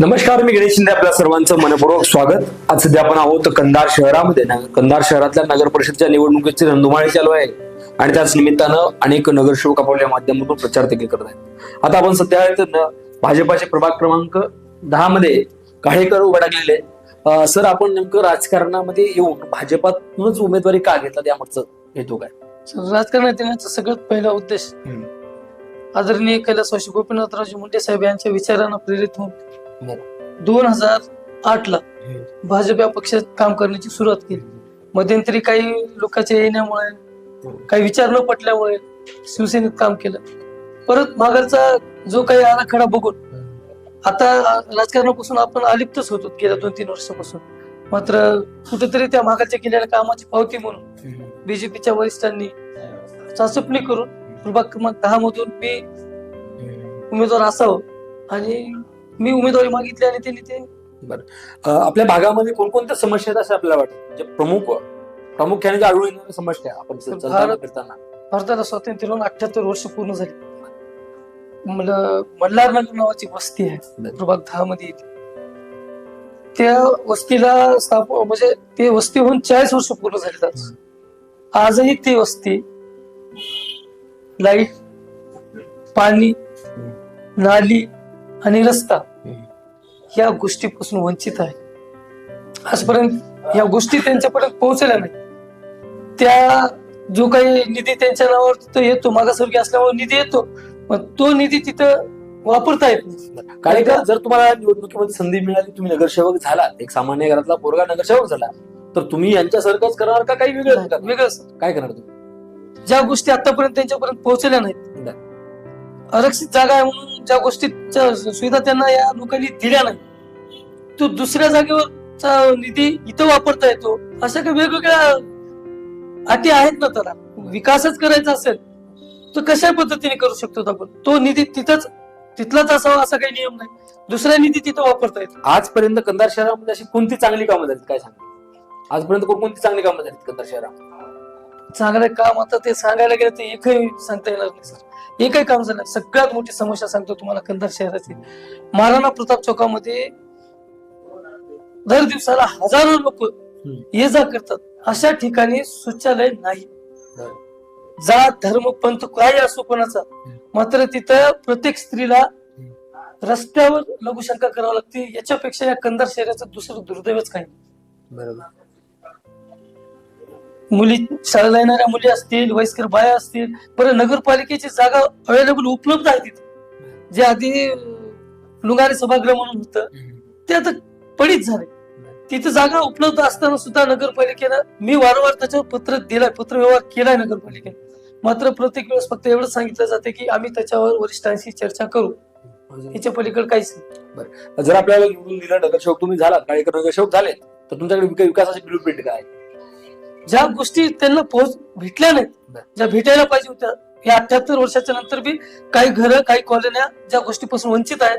नमस्कार मी गणेश शिंदे आपल्या सर्वांचं मनपूर्वक स्वागत. आज सध्या आपण आहोत कंधार शहरामध्ये. ना कंधार शहरातल्या नगर परिषदच्या निवडणुकीची रणधुमाळी चालू आहे. आणि त्याच निमित्तानं अनेक नगरसेवक आपापल्या माध्यमातून प्रचार देखील करत आहेत. आता आपण सध्या भाजपाचे प्रभाग क्रमांक दहा मध्ये काळेकर उभा टाकलेले सर आपण नेमकं राजकारणामध्ये येऊन भाजपातूनच उमेदवारी का घेतला त्यामागचं हेतू काय? राजकारणात येण्याचा सगळ्यात पहिला उद्देश. आदरणीय कैलासवासी गोपीनाथरावजी मुंडे साहेब यांच्या विचारांना प्रेरित होऊन. दोन हजार आठ ला भाजप या पक्षात काम करण्याची सुरुवात केली. मध्यंतरी काही लोकांच्या येण्यामुळे काही विचार न पटल्यामुळे शिवसेनेत काम केलं. परत माघारचा जो काही आराखडा बघून आता राजकारणापासून आपण अलिप्तच होतो गेल्या दोन तीन वर्षापासून. मात्र कुठेतरी त्या मागाच्या केलेल्या कामाची पावती म्हणून बीजेपीच्या वरिष्ठांनी चाचपणी करून प्रभाग क्रमांक दहा मधून मी उमेदवार असावं आणि मी उमेदवारी मागितली आणि त्यांनी ते अं, आपल्या भागामध्ये कोणकोणत्या समस्या आहेत असं आपल्याला वाटतं? म्हणजे प्रमुख प्रामुख्याने आढळून येणाऱ्या समस्या आपण भारत- फिरताना भारताला स्वातंत्र्य लावून अठ्याहत्तर वर्ष पूर्ण झाली. मला मल्हार नगर नावाची वस्ती आहे. बरं. प्रभाग दहा मध्ये येते. त्या वस्तीला स्थाप म्हणजे ते वस्ती होऊन चाळीस वर्ष पूर्ण झाली आज आजही ती वस्ती लाइट पाणी नाली आणि रस्ता. या गोष्टीपासून वंचित आहे. आजपर्यंत या गोष्टी त्यांच्यापर्यंत पोहोचल्या नाही त्या जो काही निधी त्यांच्या नावावर तिथं येतो मागासवर्गीय असल्यामुळे निधी येतो मग तो निधी तिथं वापरता येत नाही. काळेकर जर तुम्हाला निवडणुकीमध्ये संधी मिळाली तुम्ही नगरसेवक झाला एक सामान्य घरातला पोरगा नगरसेवक झाला तर तुम्ही यांच्यासारखंच करणार का काही वेगळं? वेगळंच. काय करणार तुम्ही? ज्या गोष्टी आतापर्यंत त्यांच्यापर्यंत पोहोचल्या नाहीत आरक्षित जागा आहे म्हणून ज्या गोष्टीच्या सुविधा त्यांना या लोकांनी दिल्या नाही तो दुसऱ्या जागेवरचा निधी इथं वापरता येतो. अशा काही वेगवेगळ्या अटी आहेत ना त्याला. विकासच करायचा असेल तर कशा पद्धतीने करू शकतो आपण. तो निधी तिथंच तिथलाच असावा असा काही नियम नाही. दुसरा निधी तिथं वापरता येतो. आजपर्यंत कंधार शहरामध्ये अशी कोणती चांगली कामं झालीत काय सांगा? आजपर्यंत कोणकोणती चांगली कामं झालीत कंधार शहरात चांगलं काम आता ते सांगायला गेलं तर एकही सांगता येणार नाही सर. एकही काम झालं सगळ्यात मोठी समस्या सांगतो तुम्हाला कंधार शहराची. महाराणा प्रताप चौकामध्ये दर दिवसाला हजारो लोक ये जा करतात. अशा ठिकाणी शौचालय नाही. जात धर्म पंथ काही असो कोणाचा मात्र तिथं प्रत्येक स्त्रीला रस्त्यावर लघुशंका करावी लागते. याच्यापेक्षा या कंधार शहराचं दुसरं दुर्दैवच काही बरोबर. मुली शाळेला येणाऱ्या मुली असतील वयस्कर बाया असतील बरं नगरपालिकेची जागा अवेलेबल उपलब्ध आहे तिथे. जे आधी लुगारे सभागृह म्हणून होतं ते आता पडीत झाले. तिथे जागा उपलब्ध असताना सुद्धा नगरपालिकेनं मी वारंवार त्याच्यावर पत्र दिलाय पत्र व्यवहार केलाय नगरपालिकेने. मात्र प्रत्येक वेळेस फक्त एवढंच सांगितलं जाते की आम्ही त्याच्यावर वरिष्ठांशी चर्चा करू. याच्या पलीकडे काहीच नाही. जर आपल्याला निवडून दिलं नगरसेवक तुम्ही झालात काळेकर नगरसेवक झाले तर तुमच्याकडे विका- विकासाची ब्लू प्रिंट काय आहे? ज्या गोष्टी त्यांना पोहोच भेटल्या नाहीत. ज्या भेटायला पाहिजे होत्या या अठ्याहत्तर वर्षाच्या नंतर बी काही घरं काही कॉलन्या ज्या गोष्टीपासून वंचित आहेत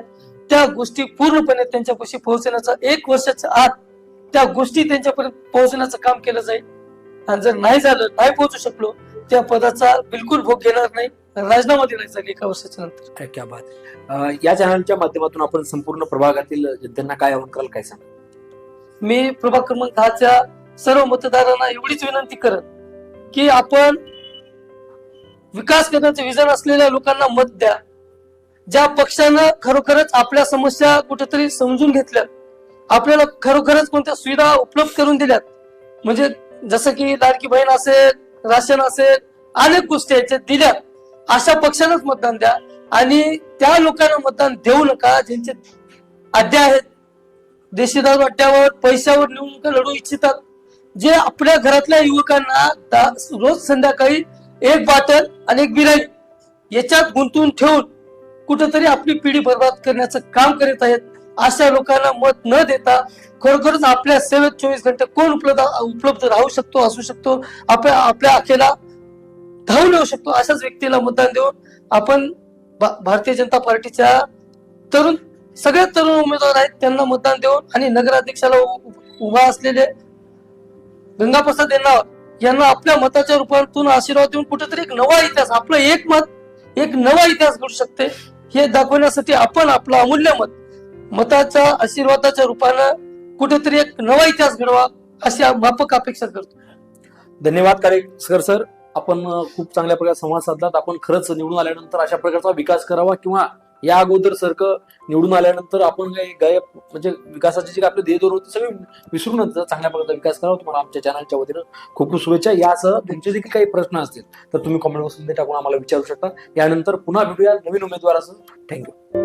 त्या गोष्टी पूर्णपणे त्यांच्यापाशी पोहोचण्याचा एक वर्षाच्या आत त्या गोष्टी त्यांच्यापर्यंत पोहोचण्याचं काम केलं जाईल. आणि जर नाही झालं नाही पोहोचू शकलो त्या पदाचा बिलकुल भोग घेणार नाही राजीनामा जाईल एका वर्षाच्या नंतर. काय क्या बात या चॅनलच्या माध्यमातून आपण संपूर्ण प्रभागातील जनतेना काय कराल काय सांगा मी प्रभाग क्रमांक दहाच्या सर्व मतदारांना एवढीच विनंती करत की आपण विकास करण्याचं विजन असलेल्या लोकांना मत द्या. ज्या पक्षानं खरोखरच आपल्या समस्या कुठेतरी समजून घेतल्या आपल्याला खरोखरच कोणत्या सुविधा उपलब्ध करून दिल्यात म्हणजे जसं की लाडकी बहीण असेल राशन असेल अनेक गोष्टी आहेत ज्या दिल्या अशा पक्षांनाच मतदान द्या आणि त्या लोकांना मतदान देऊ नका ज्यांचे अड्डे आहेत. देशीदार अड्ड्यावर पैशावर निवडणुका लढू इच्छितात. जे आपल्या घरातल्या युवकांना रोज संध्याकाळी एक बाटल आणि एक बिराई याच्यात गुंतवून ठेवून कुठेतरी आपली पिढी बर्बाद करण्याचं काम करीत आहेत अशा लोकांना मत न देता खरोखरच आपल्या सेवेत चोवीस घंटे कोण उपलब्ध उपलब्ध राहू शकतो असू शकतो आपल्या आपल्या अखेला धावून येऊ शकतो अशाच व्यक्तीला मतदान देऊन आपण भारतीय जनता पार्टीच्या तरुण सगळे तरुण उमेदवार आहेत त्यांना मतदान देऊन आणि नगराध्यक्षाला उभा असलेले गंगाप्रसाद यांना यांना आपल्या मताच्या रूपातून आशीर्वाद देऊन कुठेतरी एक नवा इतिहास आपलं एक मत एक नवा इतिहास घडू शकते. हे दाखवण्यासाठी आपण आपलं अमूल्य मत मताच्या आशीर्वादाच्या रूपानं कुठेतरी एक नवा इतिहास घडवा अशी माफक अपेक्षा करतो. धन्यवाद कार्यकर सर आपण खूप चांगल्या प्रकारे संवाद साधलात. आपण खरंच निवडून आल्यानंतर अशा प्रकारचा विकास करावा किंवा या अगोदर सारखं निवडून आल्यानंतर आपण काही गायब म्हणजे विकासाचे जे आपले ध्येय होते सगळे विसरूनच चांगल्या प्रकारचा विकास करावा. तुम्हाला आमच्या चॅनलच्या वतीनं खूप खूप शुभेच्छा. यासह तुमचे देखील काही प्रश्न असतील तर तुम्ही कमेंट बॉक्समध्ये टाकून आम्हाला विचारू शकता. यानंतर पुन्हा भेटूया नवीन उमेदवारासह. थँक्यू